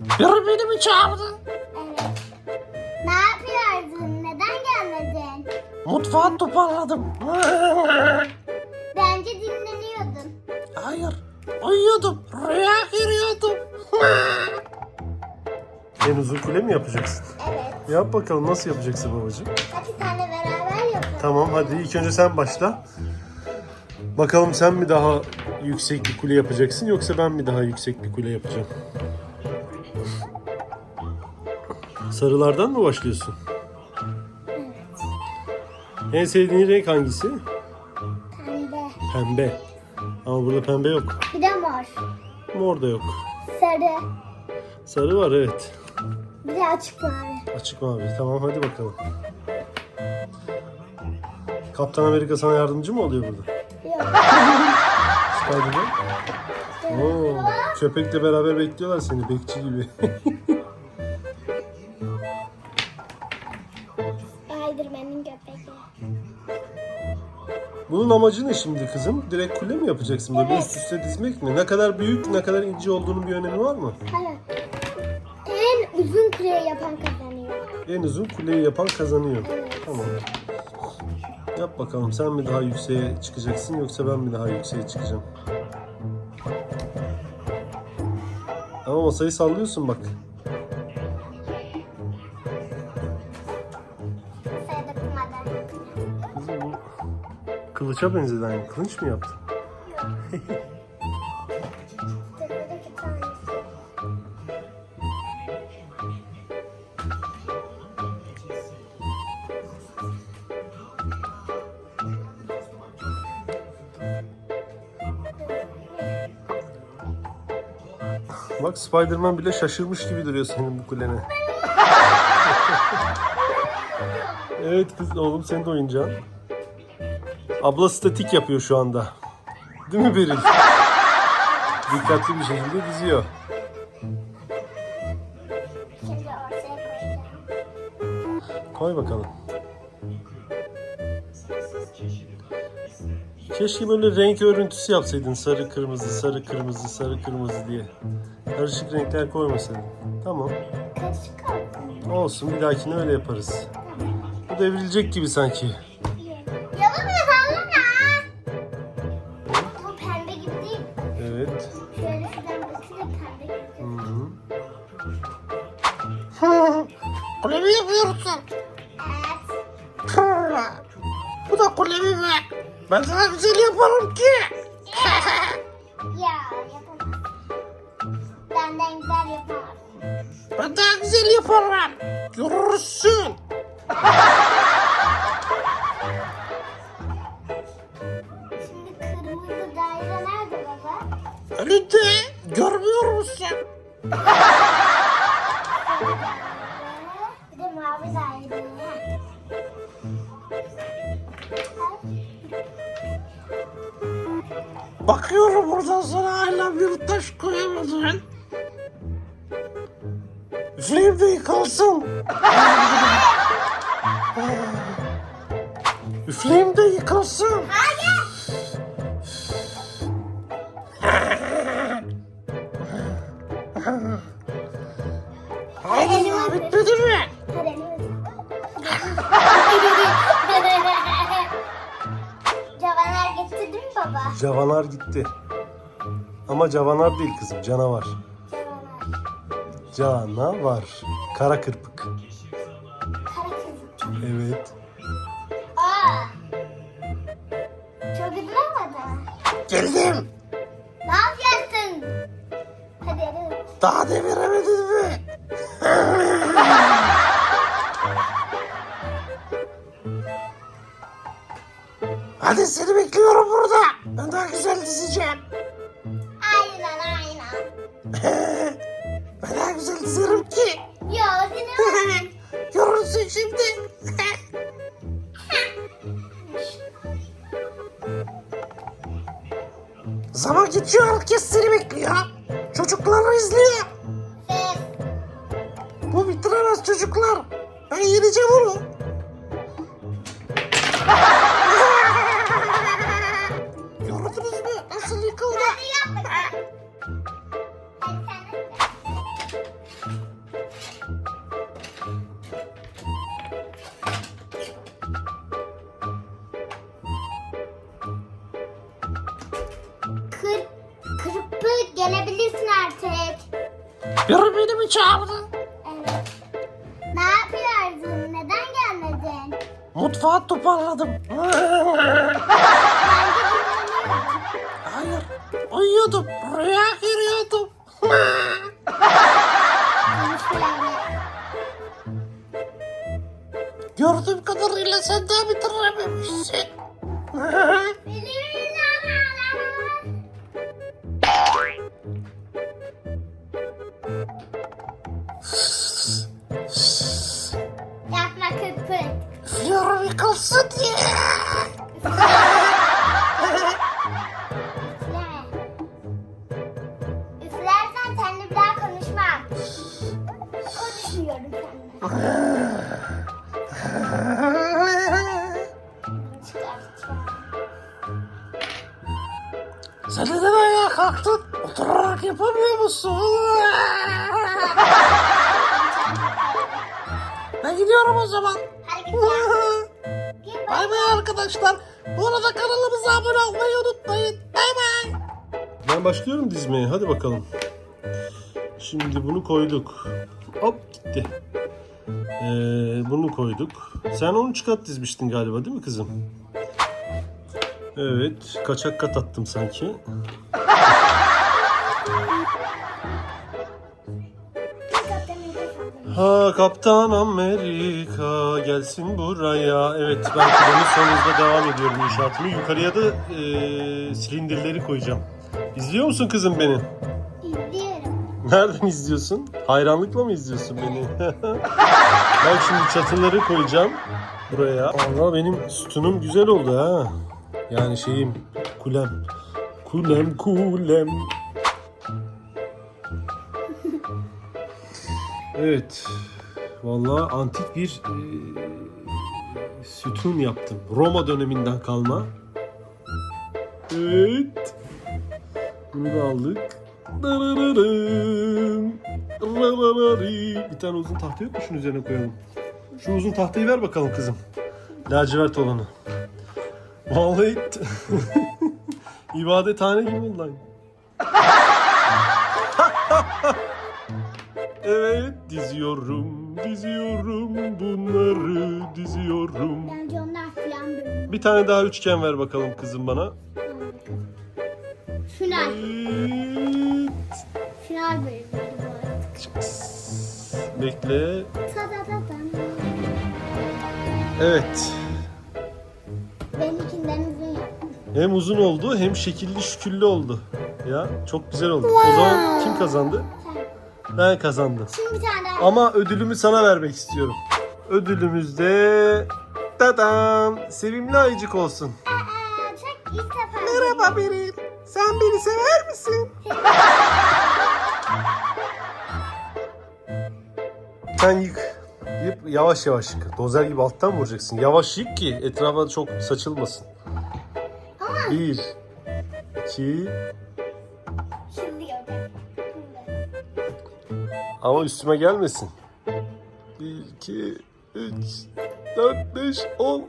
Biri beni mi çağırdı? Evet. Ne yapıyordun? Neden gelmedin? Mutfağı toparladım. Bence dinleniyordun. Hayır. Uyuyordum. Rüya görüyordum. En uzun kule mi yapacaksın? Evet. Yap bakalım nasıl yapacaksın babacığım? Hadi senle beraber yapalım. Tamam hadi ilk önce sen başla. Bakalım sen mi daha yüksek bir kule yapacaksın yoksa ben mi daha yüksek bir kule yapacağım? Sarılardan mı başlıyorsun? En sevdiğin renk hangisi? Pembe. Pembe. Ama burada pembe yok. Bir de mor. Mor da yok. Sarı. Sarı var evet. Bir de açık mavi. Açık mavi. Tamam hadi bakalım. Kaptan Amerika sana yardımcı mı oluyor burada? Yok. Spiderman. Oo, köpekle beraber bekliyorlar seni bekçi gibi. Bunun amacı ne şimdi kızım? Direkt kule mi yapacaksın? Böyle Evet. üst üste dizmek mi? Ne kadar büyük, ne kadar ince olduğunun bir önemi var mı? Hayır. En uzun kuleyi yapan kazanıyor. En uzun kuleyi yapan kazanıyor. Tamam. Yap bakalım sen mi daha yükseğe çıkacaksın yoksa ben mi daha yükseğe çıkacağım? Ama masayı sallıyorsun bak. Kılıça benzedi aynı. Kılıç mı yaptın? Bak Spiderman bile şaşırmış gibi duruyor senin bu kulene. evet kız oğlum senin de oyuncağın. Abla statik yapıyor şu anda. Değil mi Beril? Dikkatli bir şekilde diziyor. Şimdi ortaya koyacağım. Koy bakalım. Keşke böyle renk örüntüsü yapsaydın. Sarı kırmızı, sarı kırmızı, sarı kırmızı diye. Karışık renkler koymasaydın. Tamam. Olsun bir dahakine öyle yaparız. Bu devrilecek gibi sanki. Evet. Pırr. Bu da kule mi be? Ben daha güzel yaparım ki. Ya yapamaz. Benden güzel yapamaz. Ben daha güzel yaparım. Görürsün. Şimdi kırmızı daire nerede baba? Önünde Bakıyorum buradan sonra hala bir taş koyamadın. Üfleyeyim de yıkılsın. Üfleyeyim de yıkılsın. Cavanar gitti. Ama cavanar değil kızım, canavar. Canavar. Kara kırpık. Evet. Aa. Çok olmadı. Geldim. Ne yapacaksın? Hadi hadi. Daha deviremedin mi? Hadi seni bekliyorum burada. Ben daha güzel dizeceğim. Aynen aynen. ben daha güzel dizerim ki. Ya seni Görürsün şimdi. Zaman geçiyor herkes seni bekliyor. Çocuklar izliyor. Bu bitiremez çocuklar. Ben yeneceğim onu. Biri beni mi çağırdı? Evet. Ne yapıyordun? Neden gelmedin? Mutfağı toparladım. Hayır. Uyuyordum. Rüya görüyordum. Gördüğüm kadarıyla sen daha bitirememişsin. Sen neden ayağa kalktın? Oturarak yapamıyor musun? ben gidiyorum o zaman. Hadi Bay bay arkadaşlar. Bu arada kanalımıza abone olmayı unutmayın. Bay bay. Ben başlıyorum dizmeye. Hadi bakalım. Şimdi bunu koyduk. Hop gitti. Ee, bunu koyduk. Sen onu çıkart dizmiştin galiba değil mi kızım? Evet. Kaçak kat attım sanki. Ha Kaptan Amerika gelsin buraya. Evet ben planın son hızla devam ediyorum inşaatımı. Yukarıya da e, silindirleri koyacağım. İzliyor musun kızım beni? İzliyorum. Nereden izliyorsun? Hayranlıkla mı izliyorsun beni? ben şimdi çatıları koyacağım buraya. Valla benim sütunum güzel oldu ha. Yani şeyim kulem. Kulem kulem. Evet. Valla antik bir e, sütun yaptım. Roma döneminden kalma. Evet. Bunu da aldık. Bir tane uzun tahta yok mu şunun üzerine koyalım? Şu uzun tahtayı ver bakalım kızım. Lacivert olanı. Vallahi ibadethane gibi oldu lan. evet diziyorum, diziyorum bunları diziyorum. Bence onlar filan bölüm. Bir tane daha üçgen ver bakalım kızım bana. Final. Evet. Final arada. Bekle. Ta-da-da-dam. Evet. Hem uzun oldu hem şekilli şüküllü oldu. Ya çok güzel oldu. O zaman kim kazandı? Ben kazandım. Şimdi bir tane daha. Ama ödülümü sana vermek istiyorum. Ödülümüz de Tadam! Sevimli ayıcık olsun. Aa, çok ilk defa. Merhaba Beril. Sen beni sever misin? Sen yık. Yık, yavaş yavaş yık. Dozer gibi alttan vuracaksın. Yavaş yık ki etrafa çok saçılmasın. Bir, iki, şimdi. Şimdi. ama üstüme gelmesin. Bir, iki, üç, dört, beş, on.